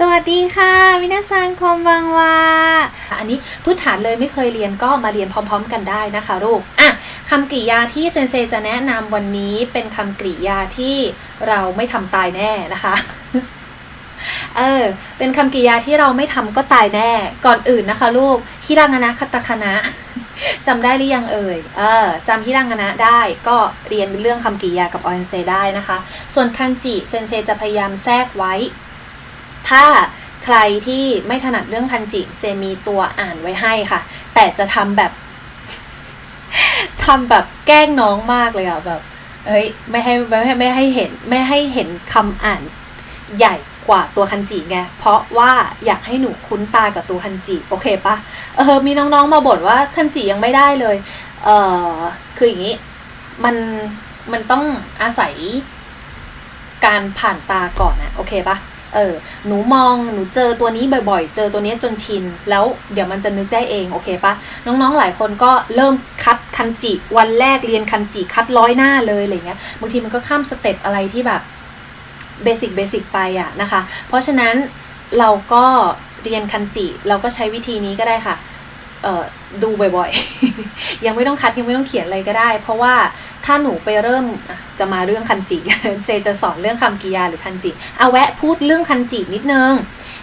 สวัสดีค่ะมินาซังคอมบังวาอันนี้พื้นฐานเลยไม่เคยเรียนก็มาเรียนพร้อม ๆ กันได้นะคะลูกอะคำกริยาที่เซนเซจะแนะนำวันนี้เป็นคำกริยาที่เราไม่ทำตายแน่นะคะเออ เป็นคำกริยาที่เราไม่ทำก็ตายแน่ ก่อนอื่นนะคะลูกฮิรางนะคัตคานะจำได้หรือยังเอ่ย เออจำฮิรางนะได้ก็เรียนเรื่องคำกริยากับออนเซได้นะคะ ส่วนคันจิเซนเซจะพยายามแทรกไว้ ถ้าใครที่ไม่ถนัดเรื่องคันจิเซมีตัวอ่านไว้ให้ค่ะ แต่จะทำแบบทำแบบแกล้งน้องมากเลยอะแบบเฮ้ยไม่ให้ไม่ให้ไม่ให้เห็นไม่ให้เห็นคำอ่านใหญ่กว่าตัวคันจิไง เพราะว่าอยากให้หนูคุ้นตากับตัวคันจิ โอเคปะเออ มีน้องๆมาบ่นว่าคันจิยังไม่ได้เลย เออคืออย่างนี้ มัน มันต้องอาศัยการผ่านตาก่อนนะโอเคปะ เออหนูมองหนูเจอตัวนี้บ่อยๆ เจอตัวนี้จนชิน แล้วเดี๋ยวมันจะนึกได้เองโอเคปะน้องๆหลายคนก็เริ่มคัดคันจิวันแรกเรียนคันจิคัดร้อยหน้าเลยอะไรเงี้ยบางทีมันก็ข้ามสเต็ปอะไรที่แบบเบสิกเบสิกไปอะนะคะ เพราะฉะนั้นเราก็เรียนคันจิเราก็ใช้วิธีนี้ก็ได้ค่ะดูบ่อยๆ ยังไม่ต้องคัดยังไม่ต้องเขียนอะไรก็ได้ เพราะว่า ถ้าหนูไปเริ่มจะมาเรื่องคันจิเซจะสอนเรื่องคำกริยาหรือคันจิเอาแวะพูดเรื่องคันจินิดนึง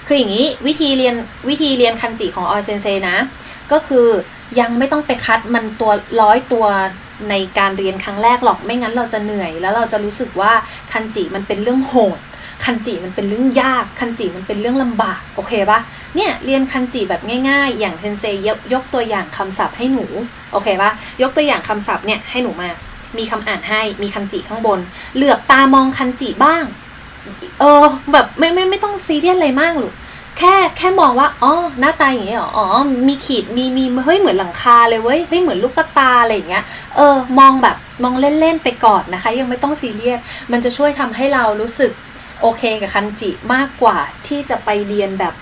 คืออย่างนี้วิธีเรียนวิธีเรียนคันจิของออยเซนเซนะ ก็คือยังไม่ต้องไปคัดมันตัวร้อยตัวในการเรียนครั้งแรกหรอกไม่งั้นเราจะเหนื่อย แล้วเราจะรู้สึกว่าคันจิมันเป็นเรื่องโหดคันจิมันเป็นเรื่องยากคันจิมันเป็นเรื่องลำบากโอเคปะเนี่ยเรียนคันจิแบบง่าย ๆ อย่างเทนเซยกยกตัวอย่างคำศัพท์ให้หนูโอเคปะยกตัวอย่างคำศัพท์เนี่ยให้หนูมา มีคำอ่านให้มีคันจิข้างบน เหลือบตามองคันจิบ้าง เออ แบบไม่ไม่ไม่ต้องซีเรียสอะไรมากหรอกแค่แค่มองว่าอ๋อหน้าตาอย่างเงี้ยเหรออ๋อมีขีดมีมีเฮ้ยเหมือนหลังคาเลยเว้ยเฮ้ยเหมือนลูกตาอะไรอย่างเงี้ยเออมองแบบมองเล่นๆไปก่อนนะคะ ยังไม่ต้องซีเรียสมันจะช่วยทำให้เรารู้สึกโอเคกับคันจิมากกว่าที่จะไปเรียนแบบ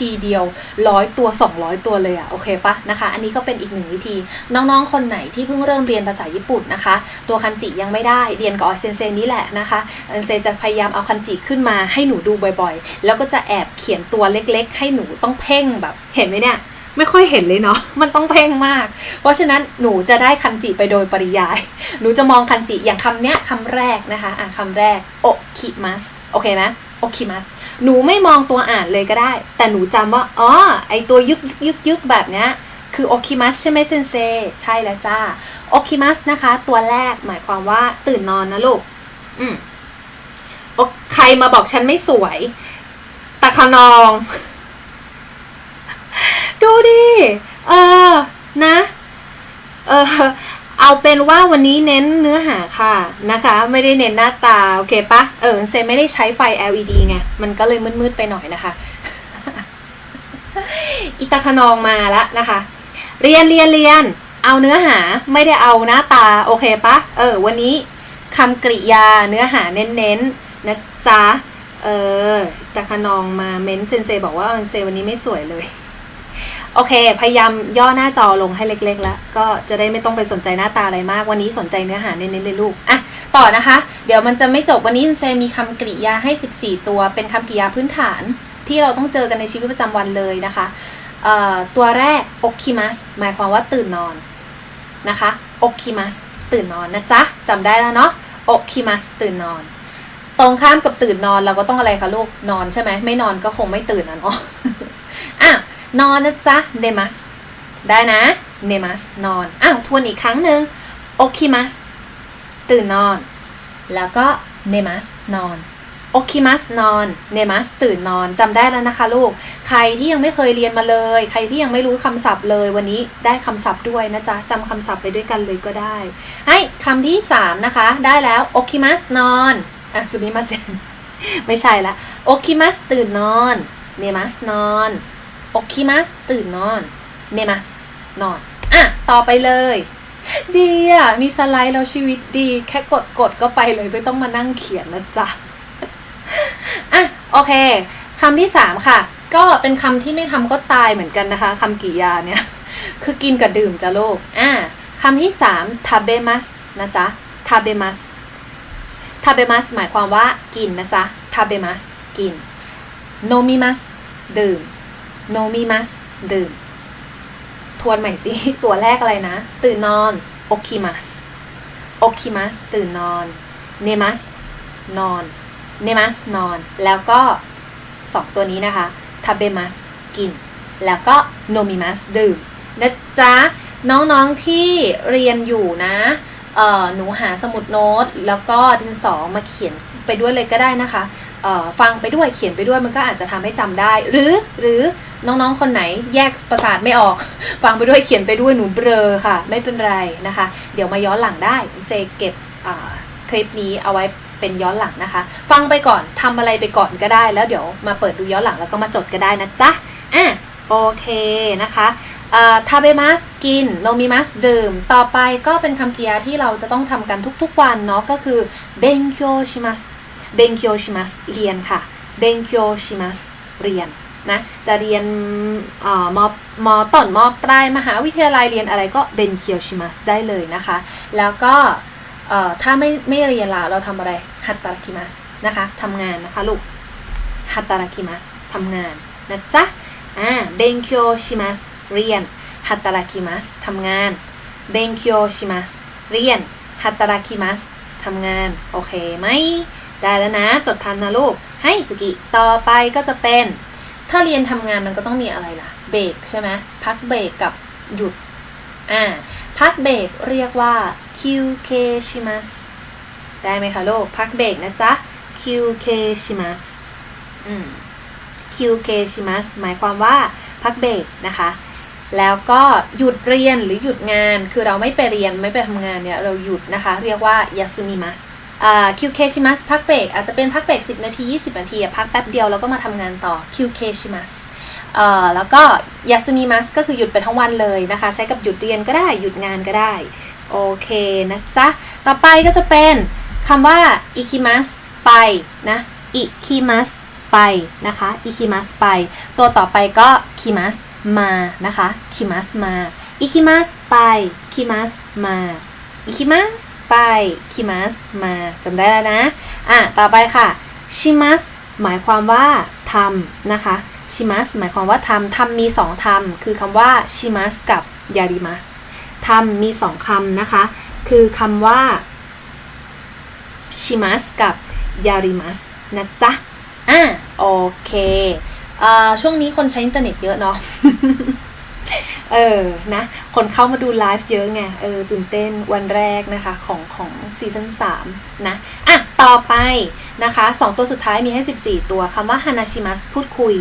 ทีเดียวร้อยตัว 200 ตัวเลยอะโอเคปะนะคะ อันนี้ก็เป็นอีกหนึ่งวิธี น้องๆ คนไหนที่เพิ่งเริ่มเรียนภาษาญี่ปุ่นนะคะ ตัวคันจิยังไม่ได้เรียนกับออเซนเซนี้แหละนะคะออเซนจะพยายามเอาคันจิขึ้นมาให้หนูดูบ่อยๆ แล้วก็จะแอบเขียนตัวเล็กๆ ให้หนูต้องเพ่งแบบเห็นไหมเนี่ยไม่ค่อยเห็นเลยเนาะ มันต้องเพ่งมาก เพราะฉะนั้นหนูจะได้คันจิไปโดยปริยาย หนูจะมองคันจิอย่างคำเนี้ยคำแรกนะคะ อะคำแรกโอคิมัส โอเคไหมโอคิมัส หนูไม่มองตัวอ่านเลยก็ได้ แต่หนูจำว่าอ๋อไอตัวยึกยึกยึกแบบเนี้ยคือโอคิมัสใช่ไหมเซนเซใช่แล้วจ้าโอคิมัสนะคะ ตัวแรกหมายความว่าตื่นนอนนะลูก อืมโอใครมาบอกฉันไม่สวยตะขนอง ดูดิ เออ นะ เออ เอาเป็นว่าวันนี้เน้นเนื้อหาค่ะนะคะ ไม่ได้เน้นหน้าตา โอเคปะเออเซนไม่ได้ใช้ไฟ LED ไง มันก็เลยมืดๆไปหน่อยนะคะ อิตาขนองมาแล้วนะคะ เรียนเรียนเรียน เอาเนื้อหาไม่ได้เอาหน้าตา โอเคปะเออ วันนี้คำกริยาเนื้อหาเน้นๆนะจ๊ะเอออิตาขนองมาเม้นเซนเซบอกว่าเซนวันนี้ไม่สวยเลย อเค พยายามย่อหน้าจอลงให้เล็กๆ แล้ว ก็จะได้ไม่ต้องไปสนใจหน้าตาอะไรมาก วันนี้สนใจเนื้อหาเน้นๆเลยลูกอะต่อนะคะ เดี๋ยวมันจะไม่จบวันนี้คุณเซมีคำกริยาให้ 14 ตัว เป็นคำกริยาพื้นฐาน ที่เราต้องเจอกันในชีวิตประจำวันเลยนะคะตัวแรก o k i m a s หมายความว่าตื่นนอนนะคะ o k i m a s ตื่นนอนนะจ๊ะจำได้แล้วเนาะ o k i m a s ตื่นนอน ตรงข้ามกับตื่นนอนเราก็ต้องอะไรคะลูกนอนใช่ไหมไม่นอนก็คงไม่ตื่นนะเนาะ นอนนะจ๊ะเนมัสได้นะเนมัสนอน อ้าว ทวนอีกครั้งหนึ่งโอคิมัสตื่นนอน แล้วก็เนมัสนอนโอคิมัสนอนเนมัสตื่นนอนจำได้แล้วนะคะลูก ใครที่ยังไม่เคยเรียนมาเลย ใครที่ยังไม่รู้คำศัพท์เลย วันนี้ได้คำศัพท์ด้วยนะจ๊ะจำคำศัพท์ไปด้วยกันเลยก็ได้ ให้คำที่สามนะคะ ได้แล้วโอคิมัสนอนอะสุมิมาเซนไม่ใช่ละโอคิมัสตื่นนอนเนมัสนอน โอคิมัสตื่นนอนเนมัสนอน อะ ต่อไปเลย ดีอะ มีสไลด์แล้วชีวิตดี แค่กดกดก็ไปเลย ไม่ต้องมานั่งเขียนนะจ๊ะ อะ โอเคคำที่สามค่ะ ก็เป็นคำที่ไม่ทำก็ตายเหมือนกันนะคะคำกริยาเนี่ย คือกินกับดื่มจ้ะโลกอะคำที่สามทาเบมัสนะจ๊ะทาเบมัสทาเบมัสหมายความว่ากินนะจ๊ะทาเบมัสกินโนมิมัสดื่ม โนมิมัสดื่ม ทวนใหม่สิ ตัวแรกอะไรนะ ตื่นนอนโอคิมัสโอคิมัสตื่นนอนเนมัสนอนเนมัสนอน แล้วก็สองตัวนี้นะคะทาเบมัสกิน แล้วก็โนมิมัสดื่มนะจ๊ะ น้องๆที่เรียนอยู่นะ หนูหาสมุดโน้ต แล้วก็ดินสอมาเขียนไปด้วยเลยก็ได้นะคะฟังไปด้วยเขียนไปด้วยมันก็อาจจะทำให้จำได้ หรือหรือน้องๆคนไหนแยกประสาทไม่ออก ฟังไปด้วยเขียนไปด้วยหนูเบลอค่ะ ไม่เป็นไรนะคะ เดี๋ยวมาย้อนหลังได้เซเก็บคลิปนี้เอาไว้เป็นย้อนหลังนะคะ ฟังไปก่อนทำอะไรไปก่อนก็ได้ แล้วเดี๋ยวมาเปิดดูย้อนหลังแล้วก็มาจดก็ได้นะจ๊ะอะโอเคนะคะ ทาเบมัสกินโนมิมัสดื่ม ต่อไปก็เป็นคำกริยาที่เราจะต้องทำกันทุกๆวันเนาะก็คือเบงเคียวชิมัสเบงเคียวชิมัสเรียนค่ะเบงเคียวชิมัสเรียนนะจะเรียนอ่อมมต้นมปลายมหาวิทยาลัยเรียนอะไรก็เบนเคียวชิมัสได้เลยนะคะ แล้วก็ถ้าไม่ไม่เรียนละเราทำอะไรฮัตตาคิมัสนะคะทำงานนะคะลูกฮัตตาคิมัสทำงานนะจ๊ะอ่าเบนเคียวชิมัส เรียนฮัตตาคิมัสทำงานเบนคียวชิมัสเรียนฮัตตาคิมัสทำงาน โอเคไหม ได้แล้วนะ จดทันนะลูก ให้สกิ ต่อไปก็จะเป็น ถ้าเรียนทำงานมันก็ต้องมีอะไรล่ะ เบรกใช่ไหม พักเบรกกับหยุด อ่า พักเบรกเรียกว่า QK ชิมัสได้ไหมคะลูก พักเบรกนะจ๊ะ QK ชิมัสอืม QK ชิมัสหมายความว่าพักเบรกนะคะ แล้วก็หยุดเรียนหรือหยุดงาน คือเราไม่ไปเรียนไม่ไปทำงานเนี่ยเราหยุดนะคะ เรียกว่ายาสุมิมัสอ่า QK ชิมัสพักเบรกอาจจะเป็นพักเบรก10 นาที 20 นาทีพักแป๊บเดียวแล้วก็มาทำงานต่อ QK ชิมัสแล้วก็ยาสุมิมัสก็คือหยุดไปทั้งวันเลยนะคะ ใช้กับหยุดเรียนก็ได้หยุดงานก็ได้ โอเคนะจ๊ะ ต่อไปก็จะเป็นคำว่าอิคิมัสไปนะอิคิมัส ไปนะคะอิคิมัสไป ตัวต่อไปก็คิมัสมานะคะคิมัสมาอิคิมัสไปคิมัสมาอิคิมัสไปคิมัสมาจำได้แล้วนะ อะ ต่อไปค่ะชิมัสหมายความว่าทำนะคะชิมัสหมายความว่าทำทำมีสองทำคือคำว่าชิมัสกับยาริมัสทำมีสองคำนะคะ คือคำว่าชิมัสกับยาริมัสนะจ๊ะ อะโอเคเอ่อช่วงนี้คนใช้อินเทอร์เน็ตเยอะเนาะเออ นะ คนเข้ามาดูไลฟ์เยอะไง เออ ตื่นเต้นวันแรกนะคะ ของของซีซั่น3นะ อะ ต่อไปนะคะสองตัวสุดท้ายมีให้ 14 ตัวคำว่าฮานาชิมัสพูดคุย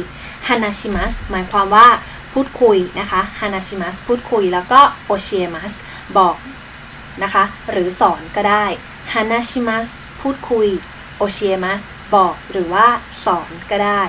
ฮานาชิมัสหมายความว่าพูดคุยนะคะฮานาชิมัสพูดคุย แล้วก็โอเชมัสบอกนะคะ หรือสอนก็ได้ฮานาชิมัสพูดคุยโอเชมัส บอกหรือว่าสอนก็ได้